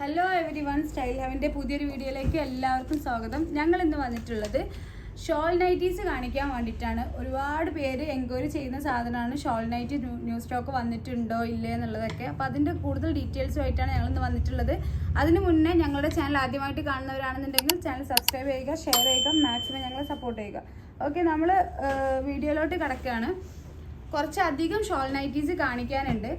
Hello everyone style ഹവിന്റെ പുതിയൊരു വീഡിയോയിലേക്ക് എല്ലാവർക്കും സ്വാഗതം. ഞങ്ങൾ ഇന്ന് വന്നിട്ടുള്ളത് ഷോൾ നൈറ്റീസ് കാണിക്കാൻ വേണ്ടിയിട്ടാണ്. ഒരുപാട് പേര് എൻക്വയറി ചെയ്യുന്ന സാധനമാണ് ഷോൾ നൈറ്റ് ന്യൂ സ്റ്റോക്ക് വന്നിട്ടുണ്ടോ ഇല്ലേ എന്നുള്ളതൊക്കെ. അപ്പോൾ അതിന്റെ കൂടുതൽ ഡീറ്റെയിൽസുമായിട്ടാണ് ഞങ്ങൾ ഇന്ന് വന്നിട്ടുള്ളത്. അതിന് മുന്നേ ഞങ്ങളുടെ ചാനൽ ആദ്യമായിട്ട് കാണുന്നവരാണെന്നുണ്ടെങ്കിൽ ചാനൽ സബ്സ്ക്രൈബ് ചെയ്യുക ഷെയർ ചെയ്യുക മാക്സിമം ഞങ്ങളെ സപ്പോർട്ട് ചെയ്യുക. ഓക്കെ നമ്മൾ വീഡിയോയിലോട്ട് കിടക്കുകയാണ്. കുറച്ചധികം ഷോൾ നൈറ്റീസ് കാണിക്കാനുണ്ട്.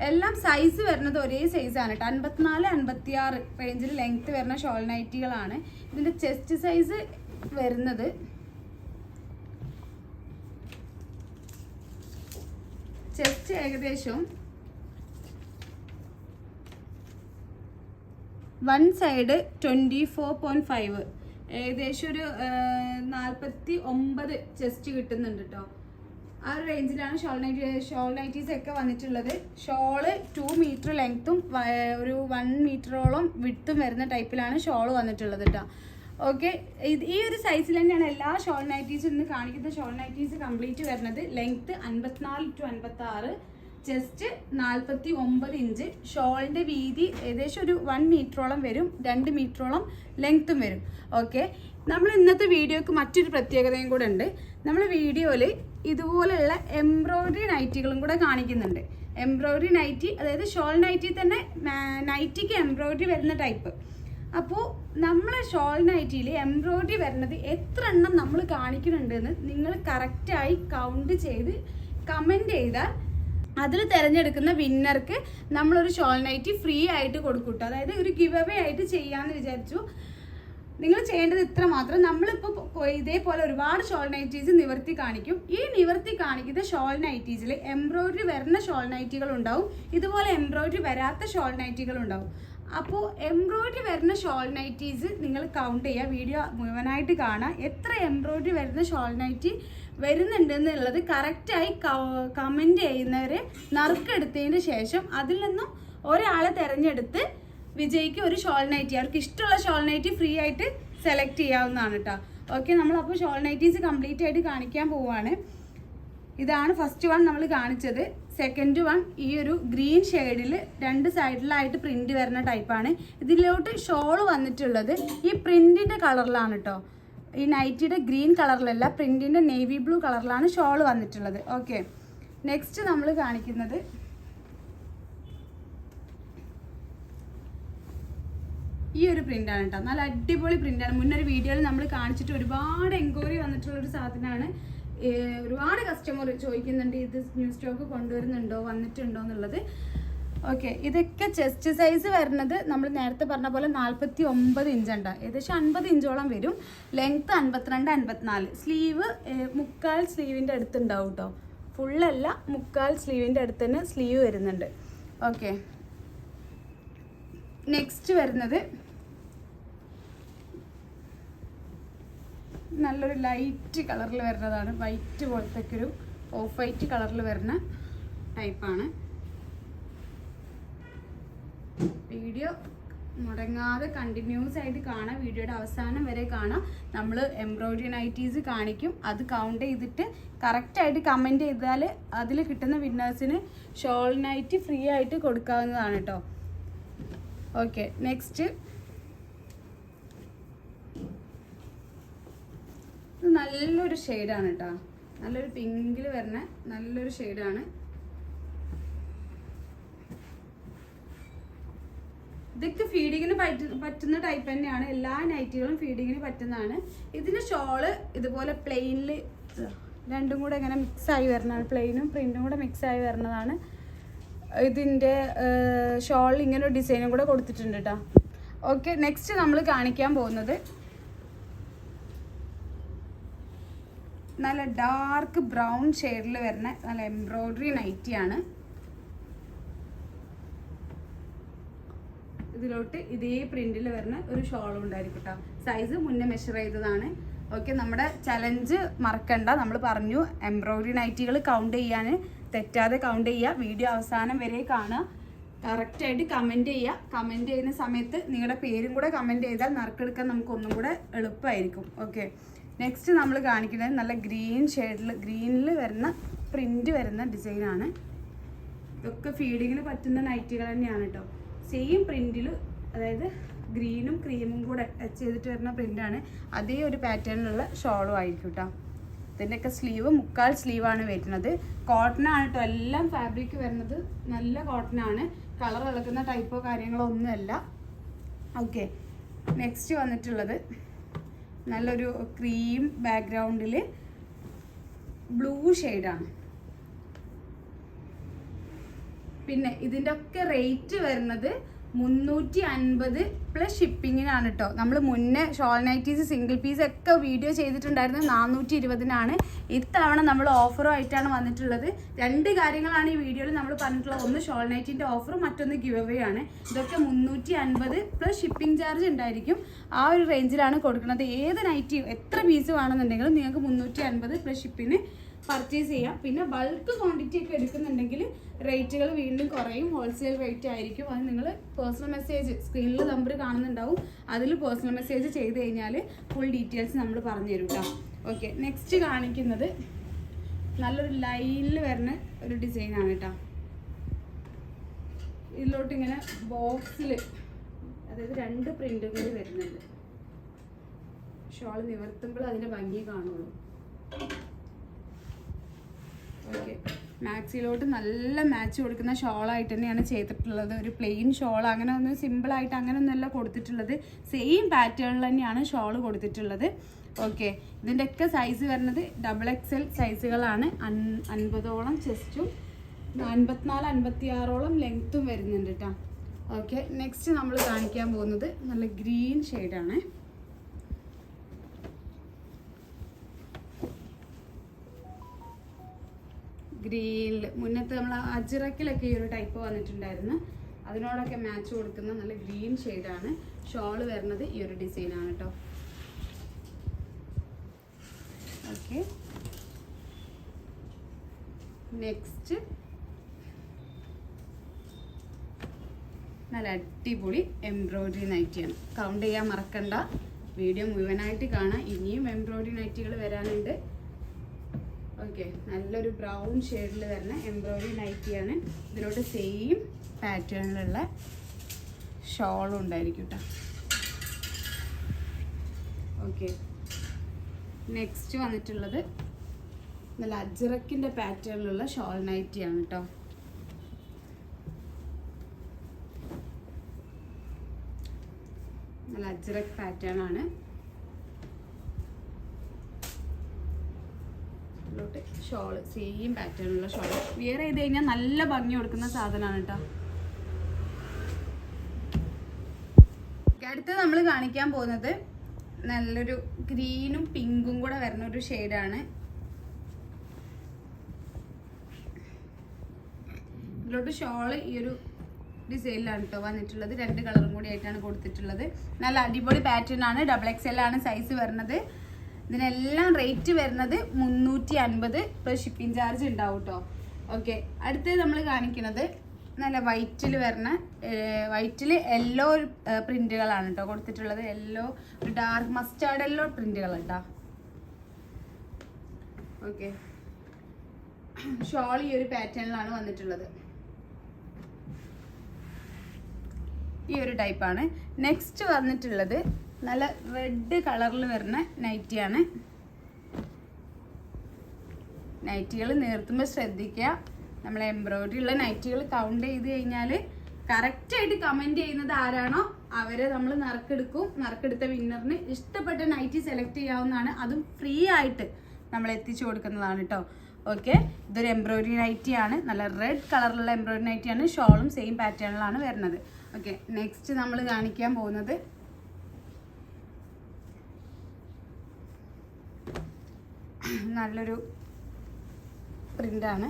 എല്ലാം സൈസ് വരുന്നത് ഒരേ സൈസാണ് കേട്ടോ അൻപത്തിനാല് അൻപത്തി ആറ് റേഞ്ചിൽ ലെങ്ത് വരുന്ന ഷോൾ നൈറ്റികളാണ് ഇതിന്റെ ചെസ്റ്റ് സൈസ് വരുന്നത് ചെസ്റ്റ് ഏകദേശം one side twenty four point five ഏകദേശം ഒരു നാൽപ്പത്തി ഒമ്പത് ചെസ്റ്റ് കിട്ടുന്നുണ്ട് കേട്ടോ ആ ഒരു റേഞ്ചിലാണ് ഷോൾ നൈറ്റി ഷോൾ നൈറ്റീസ് ഒക്കെ വന്നിട്ടുള്ളത്. ഷോൾ ടു മീറ്റർ ലെങ്ത്തും ഒരു വൺ മീറ്ററോളം വിട്ടും വരുന്ന ടൈപ്പിലാണ് ഷോൾ വന്നിട്ടുള്ളത് കേട്ടോ ഓക്കെ ഇത് ഈ ഒരു സൈസിൽ തന്നെയാണ് എല്ലാ ഷോൾ നൈറ്റീസും ഇന്ന് കാണിക്കുന്ന ഷോൾ നൈറ്റീസ് കംപ്ലീറ്റ് വരുന്നത്. ലെങ്ത്ത് അൻപത്തിനാല് ടു അൻപത്തി ചെസ്റ്റ് നാൽപ്പത്തി ഒമ്പത് ഇഞ്ച്. ഷോളിന്റെ വീതി ഏകദേശം ഒരു വൺ മീറ്ററോളം വരും രണ്ട് മീറ്ററോളം ലെങ്ത്തും വരും. ഓക്കെ നമ്മൾ ഇന്നത്തെ വീഡിയോക്ക് മറ്റൊരു പ്രത്യേകതയും കൂടെ ഉണ്ട്. നമ്മൾ വീഡിയോയിൽ ഇതുപോലെയുള്ള എംബ്രോയ്ഡറി നൈറ്റികളും കൂടെ കാണിക്കുന്നുണ്ട്. എംബ്രോയ്ഡറി നൈറ്റി അതായത് ഷോൾ നൈറ്റി തന്നെ നൈറ്റിക്ക് എംബ്രോയ്ഡറി വരുന്ന ടൈപ്പ് അപ്പോൾ നമ്മളെ ഷോൾ നൈറ്റിയിൽ എംബ്രോയ്ഡറി വരുന്നത് എത്ര എണ്ണം നമ്മൾ കാണിക്കുന്നുണ്ടെന്ന് നിങ്ങൾ കറക്റ്റായി കൗണ്ട് ചെയ്ത് കമന്റ് ചെയ്താൽ അതിൽ തിരഞ്ഞെടുക്കുന്ന വിന്നർക്ക് നമ്മളൊരു ഷോൾ നൈറ്റി ഫ്രീ ആയിട്ട് കൊടുക്കൂട്ടോ അതായത് ഒരു ഗിവ് അവേ ആയിട്ട് ചെയ്യാമെന്ന് വിചാരിച്ചു. നിങ്ങൾ ചെയ്യേണ്ടത് ഇത്ര മാത്രം. നമ്മളിപ്പോൾ ഇതേപോലെ ഒരുപാട് ഷോൾ നൈറ്റീസ് നിവർത്തി കാണിക്കും. ഈ നിവർത്തി കാണിക്കുന്ന ഷോൾ നൈറ്റീസിൽ എംബ്രോയിഡറി വരുന്ന ഷോൾ നൈറ്റികൾ ഉണ്ടാവും. ഇതുപോലെ എംബ്രോയിഡറി വരാത്ത ഷോൾ നൈറ്റികൾ ഉണ്ടാവും. അപ്പോൾ എംബ്രോയിഡറി വരുന്ന ഷോൾ നൈറ്റീസ് നിങ്ങൾ കൗണ്ട് ചെയ്യുക. വീഡിയോ മുഴുവനായിട്ട് കാണുക. എത്ര എംബ്രോയിഡറി വരുന്ന ഷോൾ നൈറ്റി വരുന്നുണ്ടെന്നുള്ളത് കറക്റ്റായി കമന്റ് ചെയ്യുന്നവരെ നറുക്കെടുത്തതിന് ശേഷം അതിൽ നിന്നും ഒരാളെ തിരഞ്ഞെടുത്ത് വിജയ്ക്ക് ഒരു ഷോൾ നൈറ്റി അവർക്ക് ഇഷ്ടമുള്ള ഷോൾ നൈറ്റി ഫ്രീ ആയിട്ട് സെലക്ട് ചെയ്യാവുന്നതാണ് കേട്ടോ ഓക്കെ നമ്മളപ്പോൾ ഷോൾ നൈറ്റീസ് കംപ്ലീറ്റ് ആയിട്ട് കാണിക്കാൻ പോവുകയാണ് ഇതാണ് ഫസ്റ്റ് വൺ നമ്മൾ കാണിച്ചത്. സെക്കൻഡ് വൺ ഈ ഒരു ഗ്രീൻ ഷെയ്ഡിൽ രണ്ട് സൈഡിലായിട്ട് പ്രിന്റ് വരുന്ന ടൈപ്പാണ് ഇതിലോട്ട് ഷോൾ വന്നിട്ടുള്ളത് ഈ പ്രിന്റിന്റെ കളറിലാണ് കേട്ടോ ഈ നൈറ്റിയുടെ ഗ്രീൻ കളറിലല്ല പ്രിന്റിന്റെ നേവി ബ്ലൂ കളറിലാണ് ഷോൾ വന്നിട്ടുള്ളത്. ഓക്കെ നെക്സ്റ്റ് നമ്മൾ കാണിക്കുന്നത് ഈ ഒരു പ്രിന്റാണ് കേട്ടോ നല്ല അടിപൊളി പ്രിന്റാണ് മുന്നൊരു വീഡിയോയിൽ നമ്മൾ കാണിച്ചിട്ട് ഒരുപാട് എൻക്വയറി വന്നിട്ടുള്ള ഒരു സാധനമാണ് ഒരുപാട് കസ്റ്റമർ ചോദിക്കുന്നുണ്ട് ഇത് ന്യൂ സ്റ്റോക്ക് കൊണ്ടുവരുന്നുണ്ടോ? വന്നിട്ടുണ്ടോ? എന്നുള്ളത്. ഓക്കെ ഇതൊക്കെ ചെസ്റ്റ് സൈസ് വരുന്നത് നമ്മൾ നേരത്തെ പറഞ്ഞ പോലെ നാൽപ്പത്തി ഒമ്പത് ഇഞ്ചുണ്ട് ഏകദേശം അൻപത് ഇഞ്ചോളം വരും. ലെങ്ത്ത് അൻപത്തിരണ്ട് അൻപത്തിനാല്. സ്ലീവ് മുക്കാൽ സ്ലീവിന്റെ അടുത്തുണ്ടാവും കേട്ടോ ഫുള്ളല്ല മുക്കാൽ സ്ലീവിന്റെ അടുത്ത് തന്നെ സ്ലീവ് വരുന്നുണ്ട്. ഓക്കെ നെക്സ്റ്റ് വരുന്നത് നല്ലൊരു ലൈറ്റ് കളറിൽ വരുന്നതാണ്. വൈറ്റ് പോലത്തെ ഒരു ഓഫ് വൈറ്റ് കളറിൽ വരുന്ന ടൈപ്പാണ് വീഡിയോ മുടങ്ങാതെ കണ്ടിന്യൂസ് ആയിട്ട് കാണാം. വീഡിയോയുടെ അവസാനം വരെ കാണാം. നമ്മൾ എംബ്രോയിഡറി നൈറ്റീസ് കാണിക്കും. അത് കൗണ്ട് ചെയ്തിട്ട് കറക്റ്റായിട്ട് കമന്റ് ചെയ്താൽ അതിൽ കിട്ടുന്ന വിന്നേഴ്സിന് ഷോൾ നൈറ്റ് ഫ്രീ ആയിട്ട് കൊടുക്കാവുന്നതാണ് കേട്ടോ ഓക്കെ നെക്സ്റ്റ് നല്ലൊരു ഷെയ്ഡാണ് കേട്ടോ നല്ലൊരു പിങ്കിൽ വരുന്ന നല്ലൊരു ഷെയ്ഡാണ് ഇതൊക്കെ ഫീഡിങ്ങിന് പറ്റ പറ്റുന്ന ടൈപ്പ് തന്നെയാണ്. എല്ലാ നൈറ്റികളും ഫീഡിങ്ങിന് പറ്റുന്നതാണ്. ഇതിന്റെ ഷോൾ ഇതുപോലെ പ്ലെയിനിൽ രണ്ടും കൂടെ ഇങ്ങനെ മിക്സ് ആയി വരുന്നതാണ്. പ്ലെയിനും പ്രിന്റും കൂടെ മിക്സ് ആയി വരുന്നതാണ്. ഇതിന്റെ ഷോളിൽ ഇങ്ങനെ ഒരു ഡിസൈനും കൂടെ കൊടുത്തിട്ടുണ്ട് കേട്ടോ ഓക്കെ നെക്സ്റ്റ് നമ്മൾ കാണിക്കാൻ പോകുന്നത് നല്ല ഡാർക്ക് ബ്രൗൺ ഷെയ്ഡിൽ വരുന്ന നല്ല എംബ്രോയ്ഡറി നൈറ്റിയാണ് ഇതിലോട്ട് ഇതേ പ്രിന്റിൽ വരുന്ന ഒരു ഷോളും ഉണ്ടായിരിക്കും കേട്ടോ സൈസ് മുന്നേ മെഷർ ചെയ്തതാണ്. ഓക്കെ നമ്മുടെ ചലഞ്ച് മറക്കണ്ട. നമ്മൾ പറഞ്ഞു എംബ്രോയ്ഡറി നൈറ്റികൾ കൗണ്ട് ചെയ്യാൻ. തെറ്റാതെ കൗണ്ട് ചെയ്യുക. വീഡിയോ അവസാനം വരെ കാണുക. കറക്റ്റായിട്ട് കമന്റ് ചെയ്യുക. കമന്റ് ചെയ്യുന്ന സമയത്ത് നിങ്ങളുടെ പേരും കൂടെ കമന്റ് ചെയ്താൽ നറുക്കെടുക്കാൻ നമുക്ക് ഒന്നും കൂടെ എളുപ്പമായിരിക്കും. ഓക്കെ നെക്സ്റ്റ് നമ്മൾ കാണിക്കുന്നത് നല്ല ഗ്രീൻ ഷെയ്ഡിൽ ഗ്രീനിൽ വരുന്ന പ്രിന്റ് വരുന്ന ഡിസൈനാണ് ഇതൊക്കെ ഫീഡിങ്ങിന് പറ്റുന്ന നൈറ്റികൾ തന്നെയാണ് കേട്ടോ സെയിം പ്രിന്റിൽ അതായത് ഗ്രീനും ക്രീമും കൂടെ ടച്ച് ചെയ്തിട്ട് വരുന്ന പ്രിന്റാണ് അതേ ഒരു പാറ്റേണിലുള്ള ഷോളും ആയിരിക്കും കേട്ടോ ഇതിന്റെയൊക്കെ സ്ലീവ് മുക്കാൽ സ്ലീവാണ് വരുന്നത്. കോട്ടൺ ആണ് കേട്ടോ എല്ലാം ഫാബ്രിക് വരുന്നത്. നല്ല കോട്ടൺ ആണ്. കളർ ഇളക്കുന്ന ടൈപ്പോ കാര്യങ്ങളോ ഒന്നുമല്ല. ഓക്കെ നെക്സ്റ്റ് വന്നിട്ടുള്ളത് നല്ലൊരു ക്രീം ബാക്ക്ഗ്രൗണ്ടിൽ ബ്ലൂ ഷെയ്ഡാണ് പിന്നെ ഇതിന്റെ ഒക്കെ റേറ്റ് വരുന്നത് മുന്നൂറ്റി അൻപത് പ്ലസ് ഷിപ്പിങ്ങിനാണ് കേട്ടോ നമ്മൾ മുന്നേ ഷോൾ നൈറ്റീസ് സിംഗിൾ പീസ് ഒക്കെ വീഡിയോ ചെയ്തിട്ടുണ്ടായിരുന്നത് നാനൂറ്റി ഇരുപതിനാണ് ഇത്തവണ നമ്മൾ ഓഫറും ആയിട്ടാണ് വന്നിട്ടുള്ളത്. രണ്ട് കാര്യങ്ങളാണ് ഈ വീഡിയോയിൽ നമ്മൾ പറഞ്ഞിട്ടുള്ളത്. ഒന്ന് ഷോൾ നൈറ്റിന്റെ ഓഫറും മറ്റൊന്ന് ഗിവ് അവേ ആണ് ഇതൊക്കെ മുന്നൂറ്റി അൻപത് പ്ലസ് ഷിപ്പിംഗ് ചാർജ് ഉണ്ടായിരിക്കും. ആ ഒരു റേഞ്ചിലാണ് കൊടുക്കുന്നത്. ഏത് നൈറ്റിയും എത്ര പീസ് വേണമെന്നുണ്ടെങ്കിലും നിങ്ങൾക്ക് മുന്നൂറ്റി അൻപത് പ്ലസ് ഷിപ്പിന് പർച്ചേസ് ചെയ്യാം. പിന്നെ ബൾക്ക് ക്വാണ്ടിറ്റി ഒക്കെ എടുക്കുന്നുണ്ടെങ്കിൽ റേറ്റുകൾ വീണ്ടും കുറയും. ഹോൾസെയിൽ റേറ്റ് ആയിരിക്കും. അത് നിങ്ങൾ പേഴ്സണൽ മെസ്സേജ് സ്ക്രീനിൽ നമ്പർ കാണുന്നുണ്ടാവും. അതിൽ പേഴ്സണൽ മെസ്സേജ് ചെയ്ത് കഴിഞ്ഞാൽ ഫുൾ ഡീറ്റെയിൽസ് നമ്മൾ പറഞ്ഞു തരും കേട്ടോ ഓക്കെ നെക്സ്റ്റ് കാണിക്കുന്നത് നല്ലൊരു ലൈനിൽ വരുന്ന ഒരു ഡിസൈനാണ് കേട്ടോ ഇതിലോട്ട് ഇങ്ങനെ ബോക്സിൽ അതായത് രണ്ട് പ്രിന്റുകൾ വരുന്നുണ്ട്. ഷോൾ നിവർത്തുമ്പോൾ അതിന്റെ ഭംഗി കാണുള്ളൂ. ഓക്കെ. മാക്സിലോട്ട് നല്ല മാച്ച് കൊടുക്കുന്ന ഷോളായിട്ട് തന്നെയാണ് ചെയ്തിട്ടുള്ളത്. ഒരു പ്ലെയിൻ ഷോൾ അങ്ങനെ ഒന്ന് സിമ്പിളായിട്ട് അങ്ങനെ ഒന്നല്ല കൊടുത്തിട്ടുള്ളത്. സെയിം പാറ്റേണിൽ തന്നെയാണ് ഷോൾ കൊടുത്തിട്ടുള്ളത്. ഓക്കെ. ഇതിന്റെയൊക്കെ സൈസ് വരുന്നത് ഡബിൾ എക്സൽ സൈസുകളാണ് അൻ അൻപതോളം ചെസ്റ്റും അൻപത്തിനാല് അൻപത്തിയാറോളം ലെങ്ത്തും വരുന്നുണ്ട് കേട്ടോ ഓക്കെ. നെക്സ്റ്റ് നമ്മൾ കാണിക്കാൻ പോകുന്നത് നല്ല ഗ്രീൻ ഷെയ്ഡാണ് ഗ്രീനിൽ മുന്നത്തെ നമ്മൾ അജിറക്കിലൊക്കെ ഈ ഒരു ടൈപ്പ് വന്നിട്ടുണ്ടായിരുന്നു. അതിനോടൊക്കെ മാച്ച് കൊടുക്കുന്ന നല്ല ഗ്രീൻ ഷെയ്ഡാണ് ഷോൾ വരുന്നത് ഈ ഒരു ഡിസൈനാണ് കേട്ടോ ഓക്കെ നെക്സ്റ്റ് നല്ല അടിപൊളി എംബ്രോയ്ഡറി നൈറ്റിയാണ് കൗണ്ട് ചെയ്യാൻ മറക്കണ്ട. വീഡിയോ മുഴുവനായിട്ട് കാണാം. ഇനിയും എംബ്രോയ്ഡറി നൈറ്റികൾ വരാനുണ്ട്. ഓക്കെ നല്ലൊരു ബ്രൗൺ ഷെയ്ഡിൽ വരുന്ന എംബ്രോയിഡറി നൈറ്റിയാണ് ഇതിലോട്ട് സെയിം പാറ്റേണിലുള്ള ഷോളും ഉണ്ടായിരിക്കും കേട്ടോ ഓക്കെ നെക്സ്റ്റ് വന്നിട്ടുള്ളത് നല്ല അജറക്കിന്റെ പാറ്റേണിലുള്ള ഷോൾ നൈറ്റിയാണ് കേട്ടോ നല്ല അജറക് പാറ്റേൺ ആണ് ഇതിലോട്ട് ഷോൾ സെയിം പാറ്റേണുള്ള ഷോൾ. വിയർ ചെയ്ത് കഴിഞ്ഞാൽ നല്ല ഭംഗി കൊടുക്കുന്ന സാധനമാണ് കേട്ടോ അടുത്ത് നമ്മൾ കാണിക്കാൻ പോകുന്നത് നല്ലൊരു ഗ്രീനും പിങ്കും കൂടെ വരുന്ന ഒരു ഷെയ്ഡാണ് ഇതിലോട്ട് ഷോൾ ഈ ഒരു ഡിസൈനിലാണ് കേട്ടോ വന്നിട്ടുള്ളത്. രണ്ട് കളറും കൂടി ആയിട്ടാണ് കൊടുത്തിട്ടുള്ളത്. നല്ല അടിപൊളി പാറ്റേൺ ആണ്. ഡബിൾ എക്സ് എൽ ആണ് സൈസ് വരുന്നത്. ഇതിനെല്ലാം റേറ്റ് വരുന്നത് മുന്നൂറ്റി അൻപത് പ്ലസ് ഷിപ്പിംഗ് ചാർജ് ഉണ്ടാവും കേട്ടോ ഓക്കെ അടുത്തത് നമ്മൾ കാണിക്കുന്നത് നല്ല വൈറ്റിൽ വരുന്ന വൈറ്റിൽ യെല്ലോ പ്രിന്റുകളാണ് കേട്ടോ കൊടുത്തിട്ടുള്ളത്. യെല്ലോ ഒരു ഡാർക്ക് മസ്റ്റാർഡ് യെല്ലോ പ്രിന്റുകൾ കേട്ടോ ഓക്കെ ഷോൾ ഈ ഒരു പാറ്റേണിലാണ് വന്നിട്ടുള്ളത്. ഈ ഒരു ടൈപ്പാണ് നെക്സ്റ്റ് വന്നിട്ടുള്ളത് നല്ല റെഡ് കളറിൽ വരുന്ന നൈറ്റിയാണ് നൈറ്റികൾ നിർത്തുമ്പോൾ ശ്രദ്ധിക്കുക നമ്മൾ എംബ്രോയിഡറി ഉള്ള നൈറ്റികൾ കൗണ്ട് ചെയ്ത് കഴിഞ്ഞാൽ കറക്റ്റായിട്ട് കമന്റ് ചെയ്യുന്നത് ആരാണോ അവരെ നമ്മൾ നറുക്കെടുക്കും. നറുക്കെടുത്ത വിന്നറിന് ഇഷ്ടപ്പെട്ട നൈറ്റി സെലക്ട് ചെയ്യാവുന്നതാണ്. അതും ഫ്രീ ആയിട്ട് നമ്മൾ എത്തിച്ചു കൊടുക്കുന്നതാണ് കേട്ടോ ഓക്കെ ഇതൊരു എംബ്രോയിഡറി നൈറ്റി ആണ്. നല്ല റെഡ് കളറിലുള്ള എംബ്രോയിഡറി നൈറ്റിയാണ് ഷോളും സെയിം പാറ്റേണിലാണ് വരുന്നത്. ഓക്കെ നെക്സ്റ്റ് നമ്മൾ കാണിക്കാൻ പോകുന്നത് നല്ലൊരു പ്രിന്റാണ്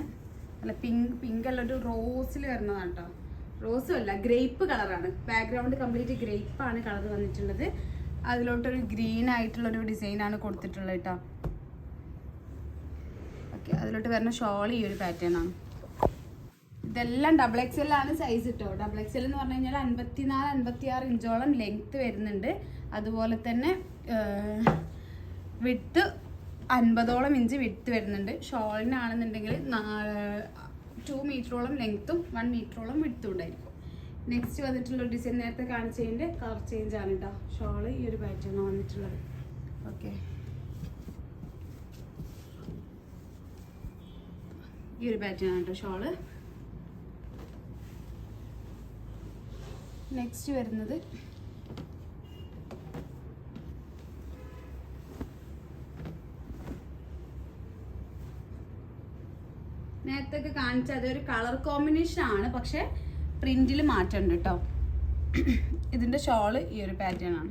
നല്ല പിങ്ക് പിങ്ക് അല്ല ഒരു റോസിൽ വരുന്നതാണ് കേട്ടോ റോസും അല്ല ഗ്രേപ്പ് കളറാണ് ബാക്ക്ഗ്രൗണ്ട് കംപ്ലീറ്റ് ഗ്രേപ്പാണ് കളർ വന്നിട്ടുള്ളത്. അതിലോട്ടൊരു ഗ്രീൻ ആയിട്ടുള്ളൊരു ഡിസൈനാണ് കൊടുത്തിട്ടുള്ളത് കേട്ടോ ഓക്കെ അതിലോട്ട് വരുന്ന ഷോൾ ഈ ഒരു പാറ്റേൺ ആണ്. ഇതെല്ലാം ഡബിൾ എക്സ് എൽ ആണ് സൈസ് കിട്ടോ ഡബിൾ എക്സ് എൽ എന്ന് പറഞ്ഞു കഴിഞ്ഞാൽ അൻപത്തിനാല് അൻപത്തി ആറ് ഇഞ്ചോളം ലെങ്ത് വരുന്നുണ്ട്. അതുപോലെ തന്നെ വിട്ട് അൻപതോളം ഇഞ്ച് വിട്ട് വരുന്നുണ്ട്. ഷോളിനാണെന്നുണ്ടെങ്കിൽ ടു മീറ്ററോളം ലെങ്ത്തും വൺ മീറ്ററോളം വിട്ടും ഉണ്ടായിരിക്കും. നെക്സ്റ്റ് വന്നിട്ടുള്ള ഡിസൈൻ നേരത്തെ കാണിച്ചതിന്റെ കളർ ചേഞ്ച് ആണ് കേട്ടോ ഷോൾ ഈ ഒരു പാറ്റേൺ വന്നിട്ടുള്ളത്. ഓക്കെ ഈ ഒരു പാറ്റേൺ ആണ് കേട്ടോ ഷോൾ. നെക്സ്റ്റ് വരുന്നത് നേരത്തെ കാണിച്ച അതൊരു കളർ കോമ്പിനേഷൻ ആണ്. പക്ഷെ പ്രിന്റിൽ മാറ്റമുണ്ട് കേട്ടോ ഇതിന്റെ ഷോൾ ഈ ഒരു പാറ്റേൺ ആണ്.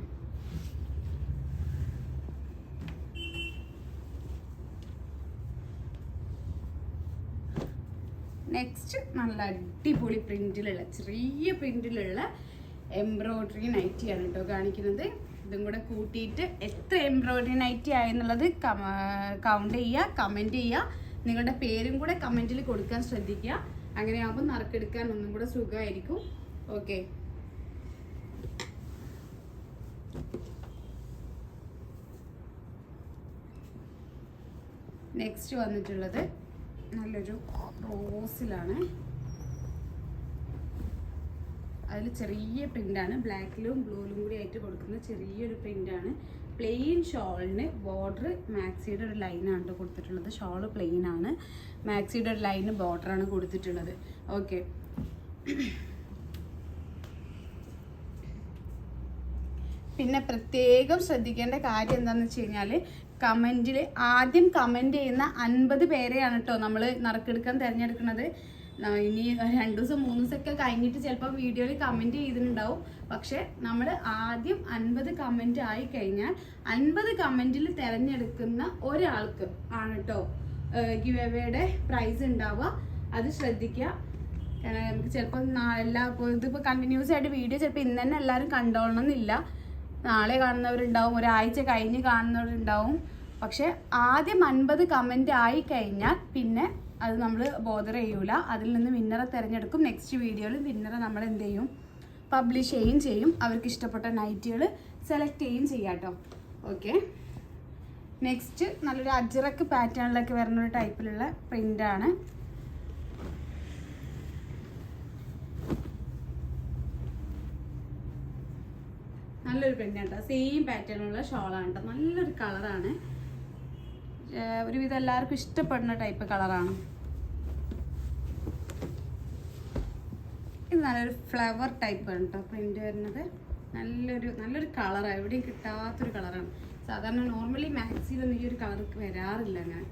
നെക്സ്റ്റ് നല്ല അടിപൊളി പ്രിന്റിലുള്ള ചെറിയ പ്രിന്റിലുള്ള എംബ്രോയിഡറി നൈറ്റിയാണ് കേട്ടോ കാണിക്കുന്നത്. ഇതും കൂടെ കൂട്ടിയിട്ട് എത്ര എംബ്രോയിഡറി നൈറ്റി ആയെന്നുള്ളത് കൗണ്ട് ചെയ്യുക കമന്റ് ചെയ്യുക. നിങ്ങളുടെ പേരും കൂടെ കമന്റിൽ കൊടുക്കാൻ ശ്രദ്ധിക്കുക. അങ്ങനെയാകുമ്പോൾ നറുക്കെടുക്കാൻ ഒന്നും കൂടെ സുഖമായിരിക്കും. ഓക്കെ നെക്സ്റ്റ് വന്നിട്ടുള്ളത് നല്ലൊരു റോസിലാണ്. അതിൽ ചെറിയ പ്രിന്റാണ് ബ്ലാക്കിലും ബ്ലൂവിലും കൂടി ആയിട്ട് കൊടുക്കുന്ന ചെറിയൊരു പ്രിന്റാണ് പ്ലെയിൻ ഷോളിന് ബോർഡർ മാക്സിയുടെ ഒരു ലൈനാണ് കൊടുത്തിട്ടുള്ളത്. ഷോൾ പ്ലെയിൻ ആണ് മാക്സിയുടെ ഒരു ലൈന് ബോർഡറാണ് കൊടുത്തിട്ടുള്ളത്. ഓക്കെ പിന്നെ പ്രത്യേകം ശ്രദ്ധിക്കേണ്ട കാര്യം എന്താണെന്ന് വെച്ച് കഴിഞ്ഞാൽ കമന്റിൽ ആദ്യം കമന്റ് ചെയ്യുന്ന അൻപത് പേരെയാണ് കേട്ടോ നമ്മൾ നറുക്കെടുക്കാൻ തിരഞ്ഞെടുക്കുന്നത് ഇനി രണ്ട് ദിവസം മൂന്ന് ദിവസമൊക്കെ കഴിഞ്ഞിട്ട് ചിലപ്പോൾ വീഡിയോയിൽ കമന്റ് ചെയ്തിട്ടുണ്ടാവും. പക്ഷെ നമ്മൾ ആദ്യം അൻപത് കമന്റ് ആയി കഴിഞ്ഞാൽ അൻപത് കമന്റിൽ തിരഞ്ഞെടുക്കുന്ന ഒരാൾക്ക് ആണ് കേട്ടോ ഗിവ് എവേയുടെ പ്രൈസ് ഉണ്ടാവുക. അത് ശ്രദ്ധിക്കുക. നമുക്ക് ചിലപ്പോൾ എല്ലാ ഇതിപ്പോൾ കണ്ടിന്യൂസ് ആയിട്ട് വീഡിയോ ചിലപ്പോൾ ഇന്ന് തന്നെ എല്ലാവരും കണ്ടോളണം എന്നില്ല നാളെ കാണുന്നവരുണ്ടാവും ഒരാഴ്ച കഴിഞ്ഞ് കാണുന്നവരുണ്ടാവും. പക്ഷെ ആദ്യം അൻപത് കമന്റ് ആയി കഴിഞ്ഞാൽ പിന്നെ അത് നമ്മൾ ബോധർ ചെയ്യൂല. അതിൽ നിന്ന് വിന്നറെ തിരഞ്ഞെടുക്കും. നെക്സ്റ്റ് വീഡിയോയിൽ വിന്നറെ നമ്മൾ എന്ത് ചെയ്യും? പബ്ലിഷ് ചെയ്യുകയും ചെയ്യും. അവർക്ക് ഇഷ്ടപ്പെട്ട നൈറ്റുകൾ സെലക്ട് ചെയ്യുകയും ചെയ്യാം കേട്ടോ ഓക്കെ നെക്സ്റ്റ് നല്ലൊരു അജിറക്ക് പാറ്റേണിലൊക്കെ വരുന്ന ഒരു ടൈപ്പിലുള്ള പ്രിന്റാണ് നല്ലൊരു പ്രിന്റ് കേട്ടോ സെയിം പാറ്റേണുള്ള ഷോളാണ് കേട്ടോ നല്ലൊരു കളറാണ് ഒരുവിധം എല്ലാവർക്കും ഇഷ്ടപ്പെടുന്ന ടൈപ്പ് കളറാണ് നല്ലൊരു ഫ്ലവർ ടൈപ്പ് ആണ് കേട്ടോ പ്രിന്റ് വരുന്നത്. നല്ലൊരു നല്ലൊരു കളറാണ് എവിടെയും കിട്ടാത്തൊരു കളറാണ് സാധാരണ നോർമലി മാക്സിയിലൊന്നും ഈ ഒരു കളർ വരാറില്ല ഞാൻ.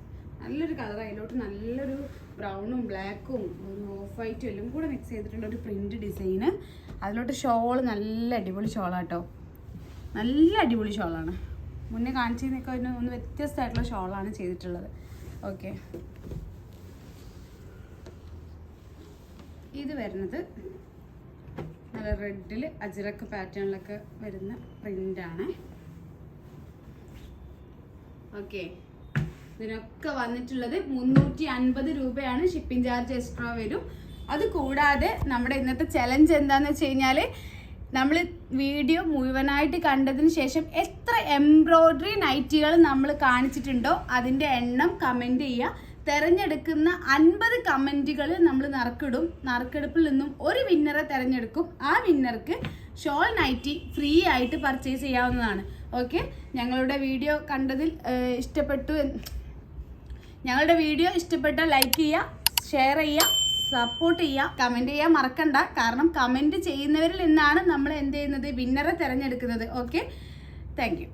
നല്ലൊരു കളർ അതിലോട്ട് നല്ലൊരു ബ്രൗണും ബ്ലാക്കും ഒരു ഓഫ് വൈറ്റും എല്ലാം കൂടെ മിക്സ് ചെയ്തിട്ടുള്ള ഒരു പ്രിന്റ് ഡിസൈന് അതിലോട്ട് ഷോൾ നല്ല അടിപൊളി ഷോളാട്ടോ നല്ല അടിപൊളി ഷോളാണ് മുന്നേ കാണിച്ചതിനൊക്കെ ഒന്ന് വ്യത്യസ്തമായിട്ടുള്ള ഷോളാണ് ചെയ്തിട്ടുള്ളത്. ഓക്കെ ഇത് വരുന്നത് നല്ല റെഡിൽ അജിറക്ക് പാറ്റേണിലൊക്കെ വരുന്ന പ്രിന്റ് ആണ് ഓക്കെ. ഇതിനൊക്കെ വന്നിട്ടുള്ളത് മുന്നൂറ്റി അൻപത് രൂപയാണ് ഷിപ്പിംഗ് ചാർജ് എക്സ്ട്രാ വരും. അത് കൂടാതെ നമ്മുടെ ഇന്നത്തെ ചലഞ്ച് എന്താണെന്ന് വെച്ച് കഴിഞ്ഞാൽ നമ്മൾ വീഡിയോ മുഴുവനായിട്ട് കണ്ടതിന് ശേഷം എത്ര എംബ്രോയ്ഡറി നൈറ്റികൾ നമ്മൾ കാണിച്ചിട്ടുണ്ടോ അതിന്റെ എണ്ണം കമന്റ് ചെയ്യുക. തിരഞ്ഞെടുക്കുന്ന അൻപത് കമന്റുകൾ നമ്മൾ നറുക്കിടും. നറുക്കെടുപ്പിൽ നിന്നും ഒരു വിന്നറെ തിരഞ്ഞെടുക്കും. ആ വിന്നർക്ക് ഷോൾ നൈറ്റി ഫ്രീ ആയിട്ട് പർച്ചേസ് ചെയ്യാവുന്നതാണ്. ഓക്കെ? ഞങ്ങളുടെ വീഡിയോ കണ്ടതിൽ ഇഷ്ടപ്പെട്ടു ഞങ്ങളുടെ വീഡിയോ ഇഷ്ടപ്പെട്ട ലൈക്ക് ചെയ്യുക ഷെയർ ചെയ്യുക സപ്പോർട്ട് ചെയ്യുക കമന്റ് ചെയ്യാൻ മറക്കണ്ട. കാരണം കമന്റ് ചെയ്യുന്നവരിൽ നിന്നാണ് നമ്മൾ എന്ത് ചെയ്യുന്നത്? വിന്നറെ തിരഞ്ഞെടുക്കുന്നത്. ഓക്കെ? താങ്ക്